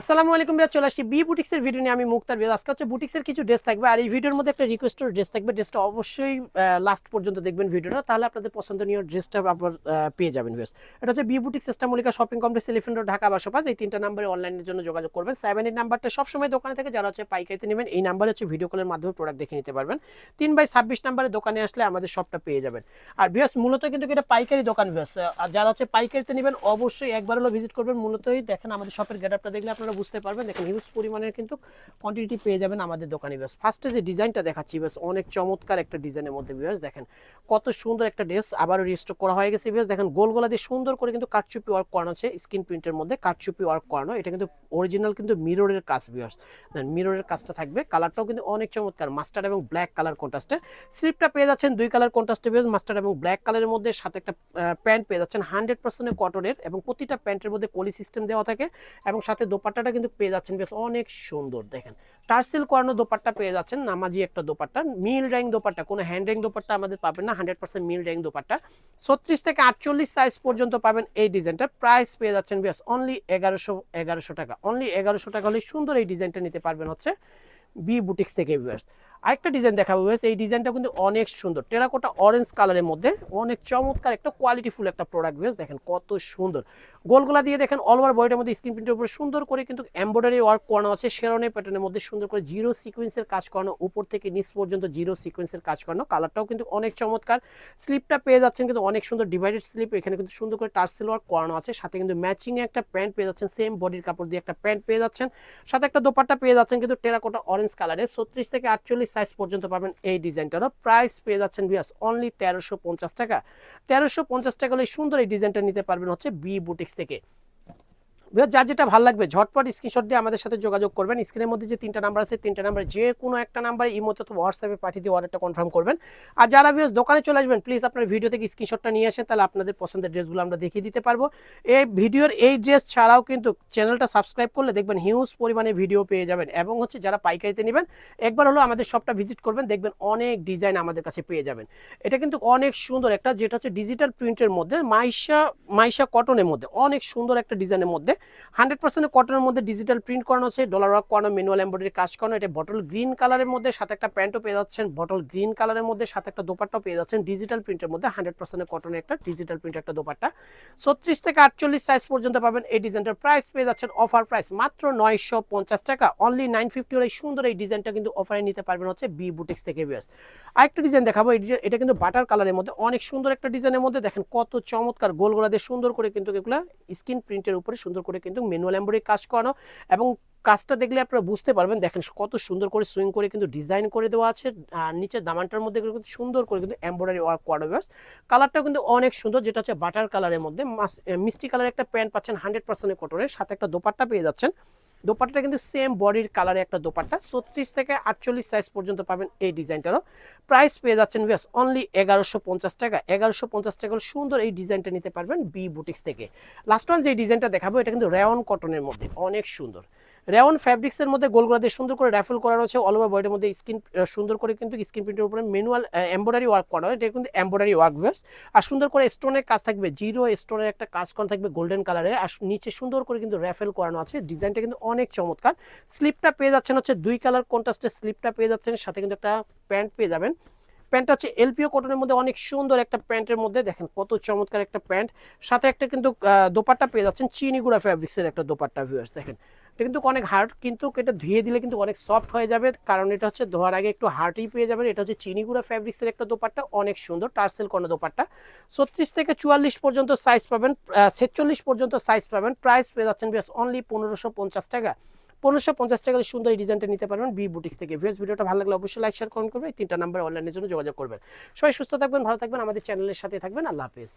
আসসালামু আলাইকুম ভাইয়া, চলে আসছি বি বুটিক্সের ভিডিও নিয়ে। আমি মুক্তার বিয়াদ আজকে হচ্ছে বুটিক্সের কিছু ড্রেস থাকবে। আর এই ভিডিওর মধ্যে একটা রিকোয়েস্টের ড্রেস থাকবে। ড্রেসটা অবশ্যই লাস্ট পর্যন্ত দেখবেন ভিডিওটা তাহলে আপনাদের পছন্দনীয় ড্রেসটা আপনার পেয়ে যাবেন ভিউস এটা হচ্ছে B boutique system Mallika shopping complex elephant Dhaka বাসপাস এই তিনটা নাম্বারে অনলাইনের জন্য যোগাযোগ করবেন। সেভেন এইট নাম্বারটা সবসময় দোকানে থেকে যারা হচ্ছে পাইকারিতে নেবেন, এই নাম্বারে হচ্ছে ভিডিও কলের মাধ্যমে প্রোডাক্ট দেখে নিতে পারবেন। তিন বাই ছাব্বিশ নাম্বারে দোকানে আসলে আমাদের সবটা পেয়ে যাবেন। আর ভিউস মূলত কিন্তু এটা পাইকারি দোকান ভিউস আর যারা হচ্ছে পাইকারিতে নেবেন, অবশ্যই একবার হলো ভিজিট করবেন। মূলতই দেখেন আমাদের শপের গেট গেটআপটা দেখলে আপনারা বুঝতে পারবেন। দেখেন হিউজ পরিমাণের কিন্তু কোয়ান্টিটি পেয়ে যাবেন আমাদের দোকানে বেশ ফার্স্টে যে ডিজাইনটা দেখাচ্ছি বেশ অনেক চমৎকার একটা ডিজাইনের মধ্যে বিয়াস দেখেন। কত সুন্দর একটা ড্রেস আবারও রিস্টক করা হয়ে গেছে বিয়াস দেখেন, গোল গোলা দিয়ে সুন্দর করে কিন্তু কাটচুপি ওয়ার্ক করানো আছে স্ক্রিন প্রিন্টের মধ্যে কাটচুপি ওয়ার্ক করানো। এটা কিন্তু অরিজিনাল কিন্তু মিররের কাজ বিয়াস দেন মিররের কাজটা থাকবে। কালারটাও কিন্তু অনেক চমৎকার মাস্টার্ড এবং ব্ল্যাক কালার কন্ট্রাস্টে স্লিপটা পেয়ে যাচ্ছেন দুই কালার কন্ট্রাস্টে বিয়াস মাস্টার্ড এবং ব্ল্যাক কালারের মধ্যে সাথে একটা প্যান্ট পেয়ে যাচ্ছেন। হান্ড্রেড পার্সেন্টের কটনের এবং প্রতিটা প্যান্টের মধ্যে কলি সিস্টেম দেওয়া থাকে এবং সাথে দোপাট্টাটা কিন্তু পেয়ে যাচ্ছেন। বেশ অনেক সুন্দর, দেখেন। টার্সেল করানো দোপাট্টা পেয়ে যাচ্ছেন, নামাজি একটা দোপাট্টা। মিল র্যাঙ্ক দোপাট্টা, কোনো হ্যান্ড র্যাঙ্ক দোপাট্টা আমাদের পাবেন না, হান্ড্রেড পার্সেন্ট মিল র্যাঙ্ক দোপাট্টা। ছত্রিশ থেকে আটচল্লিশ সাইজ পর্যন্ত পাবেন এই ডিজাইনটা। প্রাইস পেয়ে যাচ্ছেন, বেশ অনলি এগারোশো এগারোশো টাকা। অনলি এগারোশো টাকা হলে সুন্দর এই ডিজাইনটা নিতে পারবেন হচ্ছে। বি বুটিক্স থেকে ভিউয়ার্স আরেকটা ডিজাইন দেখাবো ভিউয়ার্স এই ডিজাইনটা কিন্তু অনেক সুন্দর। টেরাকোটা অরেঞ্জ কালারের মধ্যে অনেক চমৎকার একটা কোয়ালিটিফুল একটা প্রোডাক্ট ভিউয়ার্স দেখেন কত সুন্দর। গোলগোলা দিয়ে দেখেন অল ওভার বডিটার মধ্যে স্ক্রিন প্রিন্টের উপরে সুন্দর করে কিন্তু এমব্রয়ডারি ওয়ার্ক করানো আছে, শেরনের প্যাটার্নের মধ্যে সুন্দর করে জিরো সিকোয়েন্সের কাজ করানো, উপর থেকে নিচ পর্যন্ত জিরো সিকোয়েন্সের কাজ করানো। কালারটাও কিন্তু অনেক চমৎকার। স্লিপটা পেয়ে যাচ্ছেন কিন্তু অনেক সুন্দর ডিভাইডেড স্লিপ এখানে কিন্তু সুন্দর করে টার্সেল ওয়ার্ক করানো আছে। সাথে কিন্তু ম্যাচিং একটা প্যান্ট পেয়ে যাচ্ছেন সেম বডির কাপড় দিয়ে একটা প্যান্ট পেয়ে যাচ্ছেন। সাথে একটা দোপাট্টা পেয়ে যাচ্ছেন কিন্তু টেরাকোটা অরেঞ্জ কালারের ছত্রিশ থেকে আটচল্লিশ সাইজ পর্যন্ত পাবেন এই ডিজাইনটারও। প্রাইস পেয়ে যাচ্ছেন বিয়াস অনলি তেরোশো পঞ্চাশ টাকা। তেরোশো পঞ্চাশ টাকা হলে সুন্দর এই ডিজাইনটা নিতে পারবেন হচ্ছে বি বুটিক্স থেকে। বিয়াস যার যেটা ভালো লাগবে, ঝটপট স্ক্রিনশট দিয়ে আমাদের সাথে যোগাযোগ করবেন। স্ক্রিনের মধ্যে যে তিনটা নাম্বার আছে তিনটা নাম্বার যে কোনো একটা নাম্বারে ইমোতে তো হোয়াটসঅ্যাপে পাঠিয়ে দিয়ে অর্ডারটা কনফার্ম করবেন। আর যারা বিয়াস দোকানে চলে আসবেন প্লিজ আপনার ভিডিও থেকে স্ক্রিনশটটা নিয়ে আসেন, তাহলে আপনাদের পছন্দের ড্রেসগুলো আমরা দেখিয়ে দিতে পারব। এই ভিডিওর এই ড্রেস ছাড়াও কিন্তু চ্যানেলটা সাবস্ক্রাইব করলে দেখবেন হিউজ পরিমাণে ভিডিও পেয়ে যাবেন। এবং হচ্ছে যারা পাইকারিতে নেবেন, একবার হলো আমাদের শপটা ভিজিট করবেন, দেখবেন অনেক ডিজাইন আমাদের কাছে পেয়ে যাবেন। এটা কিন্তু অনেক সুন্দর একটা, যেটা হচ্ছে ডিজিটাল প্রিন্টের মধ্যে, মাইশা মাইশা কটনের মধ্যে, অনেক সুন্দর একটা ডিজাইনের মধ্যে হান্ড্রেড পার্সেন্ট কটনের মধ্যে ডিজিটাল প্রিন্ট করানো আছে ডলার ওয়ার্ক করানো, ম্যানুয়াল এমব্রয়ডারি কাজ করানো, এটা বটল গ্রিন কালারের মধ্যে সাথে একটা প্যান্টও পেয়ে যাচ্ছেন, বটল গ্রিন কালারের মধ্যে সাথে একটা দোপাট্টাও পেয়ে যাচ্ছেন, ডিজিটাল প্রিন্টের মধ্যে হান্ড্রেড পার্সেন্ট কটনের একটা ডিজিটাল প্রিন্ট একটা দোপাট্টা। ছত্রিশ থেকে আটচল্লিশ সাইজ পর্যন্ত পাবেন, এই ডিজাইনটার প্রাইস পেয়ে যাচ্ছেন অফার প্রাইস মাত্র নয়শো পঞ্চাশ টাকা। অনলি নাইন ফিফটি হলে সুন্দর এই ডিজাইনটা কিন্তু অফারে নিতে পারবেন হচ্ছে বি বুটিক্স থেকে বিয়ার্স আরেকটা ডিজাইন দেখাবো, এই ডিজাইন এটা কিন্তু বাটার কালারের মধ্যে, অনেক সুন্দর একটা ডিজাইনের মধ্যে, দেখেন কত চমৎকার, গোল গোলা দিয়ে সুন্দর করে কিন্তু এগুলা স্ক্রিন প্রিন্টের উপরে সুন্দর করে কিন্তু ম্যানুয়াল এমব্রয়ডারি কাজ করানো এবং কাজটা দেখলে আপনারা বুঝতে পারবেন, দেখেন কত সুন্দর করে সুইং করে কিন্তু ডিজাইন করে দেওয়া আছে, আর নিচের দামানটার মধ্যে কিন্তু সুন্দর করে কিন্তু এমব্রয়ডারি ওয়ার্ক করা কালারটাও কিন্তু অনেক সুন্দর, যেটা হচ্ছে বাটার কালারের মধ্যে মিষ্টি কালারের একটা প্যান্ট পাচ্ছেন হান্ড্রেড পার্সেন্টের কটনের সাথে একটা দোপাট্টা পেয়ে যাচ্ছেন। দোপাট্টাটা কিন্তু সেম বডির কালারে একটা দোপাট্টা। ছত্রিশ থেকে আটচল্লিশ সাইজ পর্যন্ত পাবেন এই ডিজাইনটারও। প্রাইস পেয়ে যাচ্ছেন বেশ অনলি এগারোশো পঞ্চাশ টাকা। এগারোশো পঞ্চাশ টাকা সুন্দর এই ডিজাইনটা নিতে পারবেন বি বুটিক্স থেকে। লাস্ট ওয়ান যে ডিজাইনটা দেখাবো, এটা কিন্তু রেয়ন কটনের মধ্যে। অনেক সুন্দর। রেওয়ান ফ্যাব্রিক্সের মধ্যে গোলগোলা দিয়ে সুন্দর করে র্যাফেল করানো হচ্ছে অল ওভার বডির মধ্যে স্ক্রিন সুন্দর করে কিন্তু স্ক্রিন প্রিন্টের উপরে ম্যানুয়াল এম্ব্রয়ডারি ওয়ার্ক করা হয়। এটা কিন্তু এম্ব্রয়ডারি ওয়ার্ক বেস আর সুন্দর করে স্টোনের কাজ থাকবে জিরো স্টোনের একটা কাজ করা থাকবে গোল্ডেন কালারে আর নিচে সুন্দর করে কিন্তু র্যাফেল করানো আছে। ডিজাইনটা কিন্তু অনেক চমৎকার। স্লিপটা পেয়ে যাচ্ছেন হচ্ছে দুই কালার কন্ট্রাস্টের স্লিপটা পেয়ে যাচ্ছেন। সাথে কিন্তু একটা প্যান্ট পেয়ে যাবেন। প্যান্টটা হচ্ছে এলপিও কটনের মধ্যে অনেক সুন্দর একটা প্যান্টের মধ্যে দেখেন কত চমৎকার একটা প্যান্ট। সাথে একটা কিন্তু দোপাট্টা পেয়ে যাচ্ছেন চিনিগুড়া ফ্যাব্রিক্সের একটা দোপাট্টা ভিউয়ার্স দেখেন। এটা কিন্তু অনেক হার্ড কিন্তু এটা ধুয়ে দিলে কিন্তু অনেক সফট হয়ে যাবে, কারণ এটা হচ্ছে ধোয়ার আগে একটু হার্ডই পেয়ে যাবেন। এটা হচ্ছে চিনিগুড়া ফ্যাব্রিক্সের একটা দোপাট্টা, অনেক সুন্দর, টার্সেল কর্ণ দোপাট্টা। ছত্রিশ থেকে চুয়াল্লিশ পর্যন্ত সাইজ পাবেন ছেচল্লিশ পর্যন্ত সাইজ পাবেন। প্রাইস পেয়ে যাচ্ছেন বেশ অনলি পনেরোশো পঞ্চাশ টাকা। পনেরোশো পঞ্চাশ টাকা সুন্দর এই ডিজাইনটা নিতে পারবেন বি বুটিক্স থেকে। ভিউস ভিডিওটা ভালো লাগলে অবশ্যই লাইক শেয়ার কমেন্ট করবেন। এই তিনটা নাম্বার অনলাইনের জন্য যোগাযোগ করবেন। সবাই সুস্থ থাকবেন, ভালো থাকবেন। আমাদের চ্যানেলের সাথে থাকবেন। আল্লাহ হাফিজ।